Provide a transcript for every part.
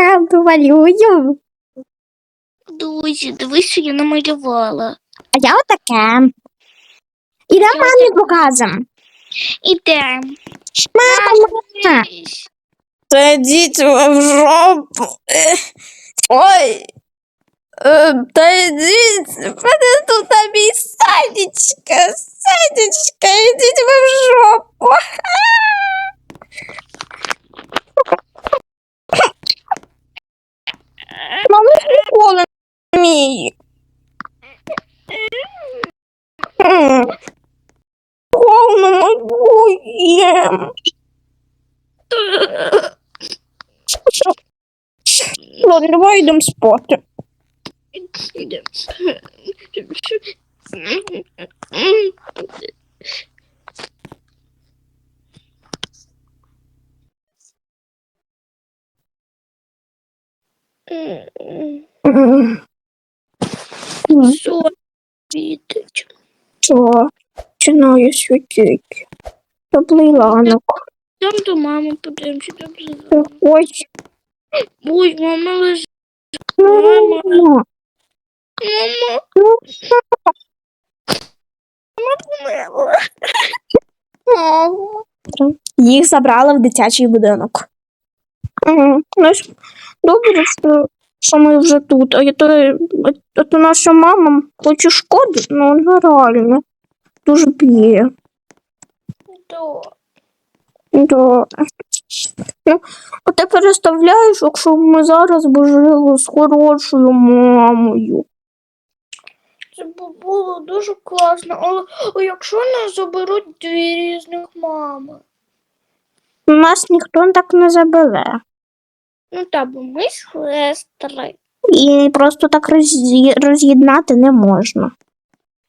карту малюю. Друзі, дивись, що я намалювала. А я отаке. Ідемо Що мамі покажемо. Ідем. Мама, Та йдіть ви в жопу. Ой. Е, Та йдіть, мене тут на мій Санечка, Санечка, йдіть ви в жопу. Мама ніколи не вміє. М. Повно малюєм. Ладно, давай йдемо спати. Світить? Що? Починає світити. Теплий ранок. Там до мами подивимося, там вже. Ой, мама лежить. мама. Мама. Їх забрали в дитячий будинок. М, Ну, добре, що, що ми вже тут. А я то, а то наша мама хоче шкоди, ну нереально. Дуже б'є. Да. Да. Ну, а ти переставляєш, якщо ми зараз би жили з хорошою мамою. Це б було дуже класно, але а якщо нас заберуть дві різних мами? Нас ніхто так не забере. Ну та бо ми сестри. І просто так роз'єднати не можна.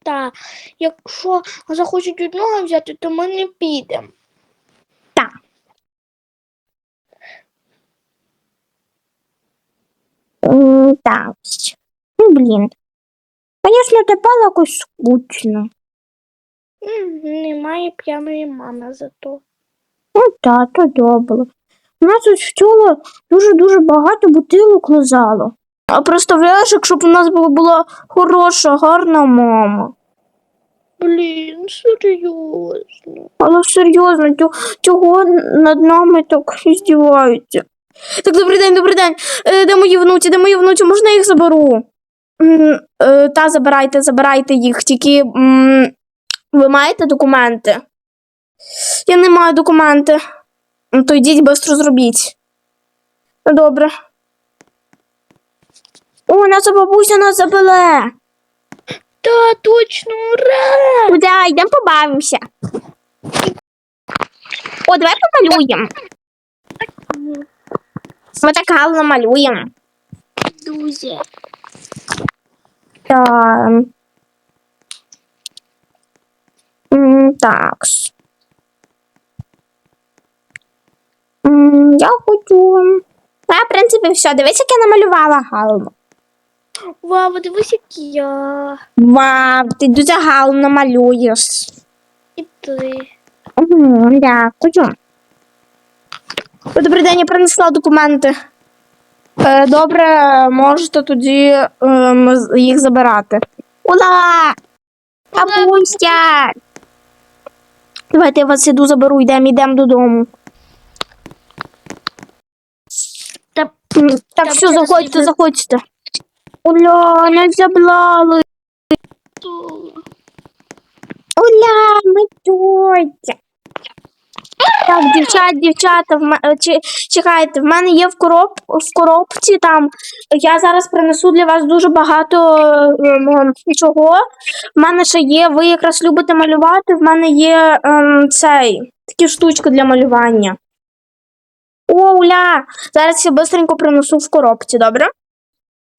Та якщо захочуть одного взяти, то ми не підемо. Так. Ну, блін. Звісно, тепер якось скучно. Немає п'яної мами зато. Ну, та, то добре. У нас тут в ціло дуже-дуже багато бутилок лежало. А представляєш, якщо б у нас була, хороша, гарна мама. Блін, серйозно. Але серйозно, чого над нами так здіваються? Так, добрий день, добрий день. Е, де мої внуці, де мої внуці? Можна я їх заберу? Е, та забирайте, забирайте їх. Тільки ви маєте документи? Я не маю документи. Ну, То йдіть швидко зробіть. Ну, Добре. О, наша бабуся нас забере. Та точно, ура! Да, йдемо побавимося. О, давай помалюємо. Ми так гарно малюємо. М, Так. М, Я хочу. Та, в принципі, все. Дивись, як я намалювала галину. Вау, дивись, як я. Вау, ти дуже гарно малюєш. І ти. Мгм, Дякую. Добрий день, я принесла документи. Е, Добре, можете тоді ем, їх забирати. Ура! Бабуся! Давайте я вас іду заберу, йдемо, йдемо додому. Та М, Так, Та все, вже заходьте, всі- заходьте. Уля, нас забрали. то. Уля, ми тут. Так, дівчат, дівчата, е, чекайте, в мене є в, короб, в коробці там. Я зараз принесу для вас дуже багато ем, чого. В мене ще є, ви якраз любите малювати, в мене є ем, цей, такі штучки для малювання. О, Уля! Зараз я швидко принесу в коробці, добре?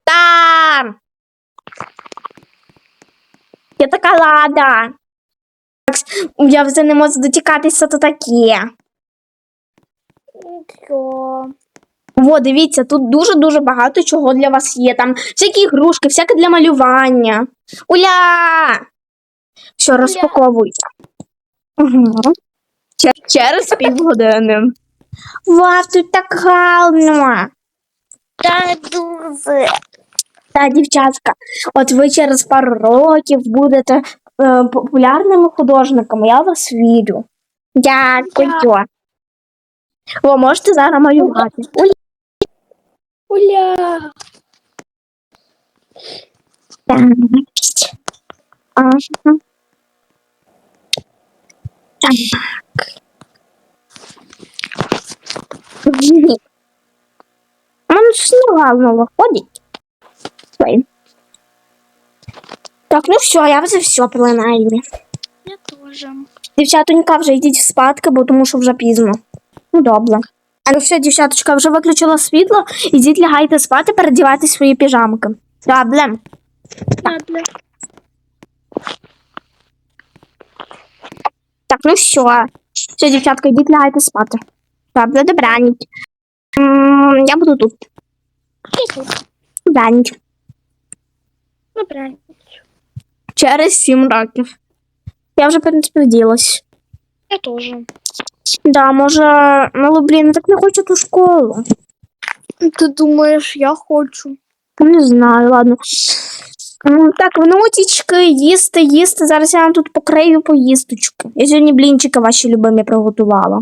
Там! Я така рада. Я вже не можу дотікатися, то таке. Що? Во, дивіться, тут дуже-дуже багато чого для вас є. Там всякі ігрушки, всяке для малювання. Уля! Все, розпаковуйся. Угу. Через півгодини. Вау, тут так гарно. Та дуже. Та, дівчатка, от ви через пару років будете е, популярними художниками, я вас вірю. Дякую. Ви можете зараз малювати. Ой, Уля. так. Ага. Так. Ні. У мене ж негарно виходить. Ой. Так, ну все, я вже все принаймні. Я теж. Дівчатонька, вже йдіть спадки, бо тому що вже пізно. Ну, добре. А ну все, дівчаточка, вже виключила світло, ідіть лягайте спати, передівайте свої піжамки. Добре. Ладно. Так, ну все. Все, дівчатка, йдіть лягайте спати. Добре, добраніч. М, Я буду тут. Добраніч. Добре. Через сім років. Я вже переділась. Я теж. Да, може, ну, блін, я так не хочу ту школу. Ти думаєш, я хочу? Не знаю, ладно. М, Так, внучечки, їсти, їсти. Зараз я вам тут покрию поїсточки. Я сьогодні блінчики ваші любимі приготувала.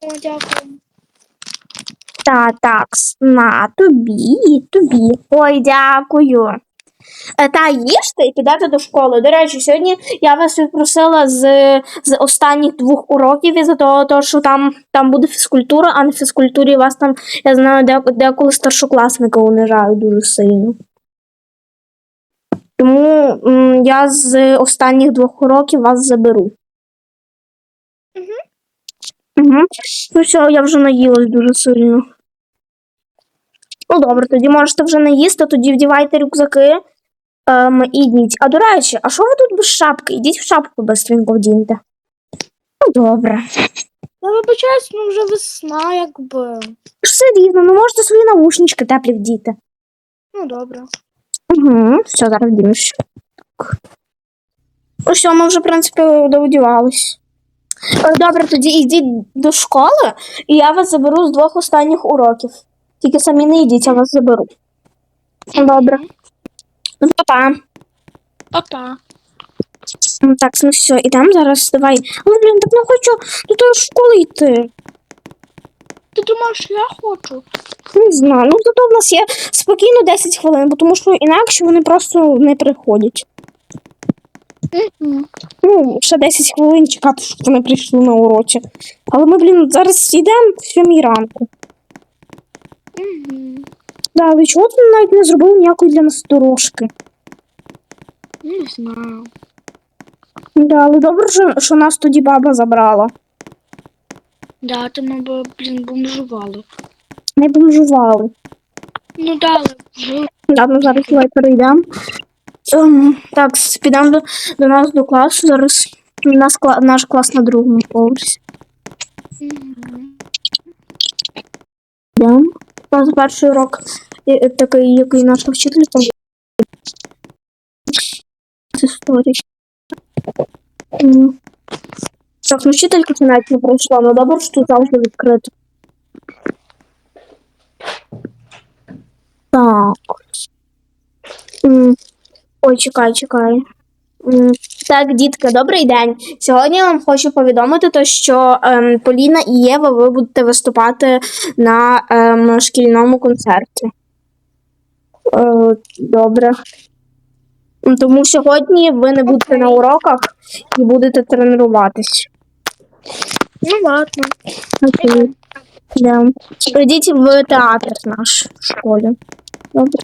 О, дякую. Та, так, на, тобі, тобі. Ой, дякую. Е, Та їжте і підете до школи. До речі, сьогодні я вас відпросила з, з останніх двох уроків із-за того, того, що там, там буде фізкультура, а на фізкультурі вас там, я знаю, де- деколи старшокласника унижають дуже сильно. Тому м, я з останніх двох уроків вас заберу. Угу. Ну все, я вже наїлась дуже сильно. Ну добре, тоді можете вже не їсти, тоді вдівайте рюкзаки ем, і. А до речі, а що ви тут без шапки? Ідіть в шапку быстренько вдіньте. Ну добре. Я вибачаюсь, ну вже весна, якби. Все рівно, ну можете свої наушнички теплі вдіти. Ну добре. Угу, все, зараз. Так. Ну ми вже, в принципі, доодівались. Е, Добре, тоді йдіть до школи, і я вас заберу з двох останніх уроків. Тільки самі не йдіть, я вас заберу. Добре. Ну, Па-па. Папа. Ну, Так, ну все, ідемо зараз, давай. Ну, блін, так не хочу до тої школи йти. Ти думаєш, я хочу? Не знаю. Ну, зато в нас є спокійно 10 хвилин, бо тому що інакше вони просто не приходять. Угу. Ну, ще 10 хвилин чекати, щоб вони прийшли на уроці. Але ми, блін, зараз йдемо в 7 ранку. Угу. Да, але чого ти навіть не зробив ніякої для нас дорожки? Не знаю. Да, але добре, що, що нас тоді баба забрала. Да, то ми б, блін, бомжували. Не бомжували. Ну да, але. Да, ну зараз давай перейдемо. Ем, так, підемо до, до нас до класу. Зараз у нас кла- наш клас на другому поверсі. Угу. Йдемо. У нас перший урок е, е, такий, який наша вчителька. З історії. М. Так, ну вчителька це навіть не пройшла, ну добре, що тут завжди відкрито. Так. М. Ой, чекай, чекай. Так, дітки, добрий день. Сьогодні я вам хочу повідомити, то, що ем, Поліна і Єва, ви будете виступати на ем, шкільному концерті. Е, добре. Тому сьогодні ви не будете на уроках і будете тренуватись. Ну ладно. Окей. Да. Прийдіть в театр наш в школі. Добре.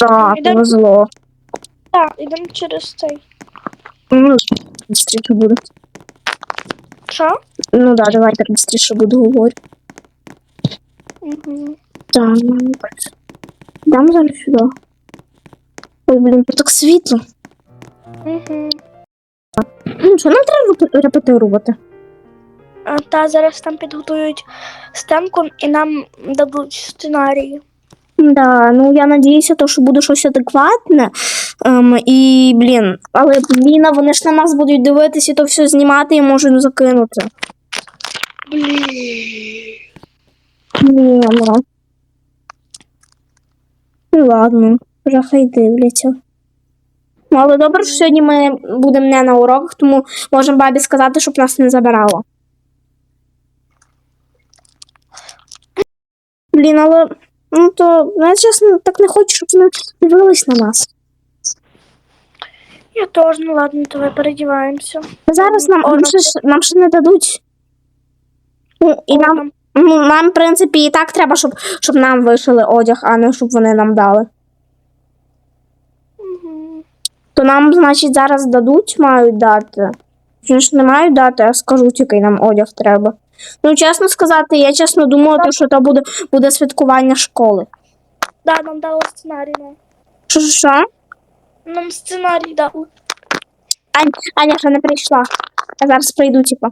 Так, повезло. Так, ідемо через цей. Ну, швидше буде. Що? Ну да, давайте швидше буду говорити. Угу. Так, ну, дам зараз сюди. Ой, блін, тут так світло. Угу. Ну, що нам треба репе- репетирувати? Та зараз там підготують стемку і нам дадуть сценарії. Да, ну я надіюся, то, що буде щось адекватне. Ем, і, блін, але блін, вони ж на нас будуть дивитися то все знімати і можуть закинути. Блін. Ну. Ну ладно, вже хай дивляться. Ну, але добре, що сьогодні ми будемо не на уроках, тому можемо бабі сказати, щоб нас не забирало. Блін, але ну то я чесно так не хочу, щоб вони дивились на нас. Я теж, ну ладно, давай передіваємося. Зараз нам, О, нам, ну, ще, ж- нам ще не дадуть. Ну, і О, нам, ну, нам, в принципі, і так треба, щоб, щоб нам вишили одяг, а не щоб вони нам дали. Мгм. То нам, значить, зараз дадуть, мають дати. Чи ж не мають дати, а скажу, який нам одяг треба. Ну, чесно сказати, я чесно думала, то, що то буде, буде святкування школи. Да, нам дали сценарій. Ну. Що, що, що? Нам сценарій дали. Ань, Аня ще не прийшла. Я зараз прийду, типу.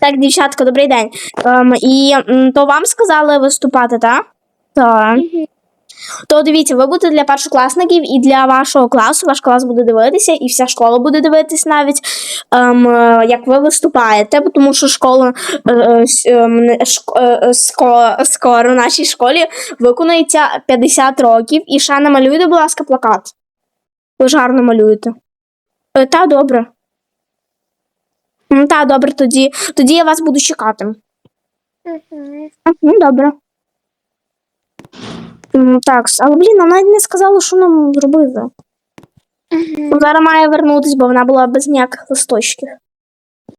Так, дівчатка, добрий день. Ем, і м, то вам сказали виступати, так? Так. Мгм. То дивіться, ви будете для першокласників і для вашого класу, ваш клас буде дивитися, і вся школа буде дивитись навіть, ем, е, як ви виступаєте, тому що школа е, е, ем, не- шк- е, е, ско- скоро в нашій школі виконується 50 років. І ще намалюйте, будь ласка, плакат. Ви ж гарно малюєте. Е, Та добре. Та добре, тоді, тоді я вас буду чекати. Ну, добре. Так, але блін, вона навіть не сказала, що нам зробити. Угу. Зараз має вернутись, бо вона була без ніяких листочків.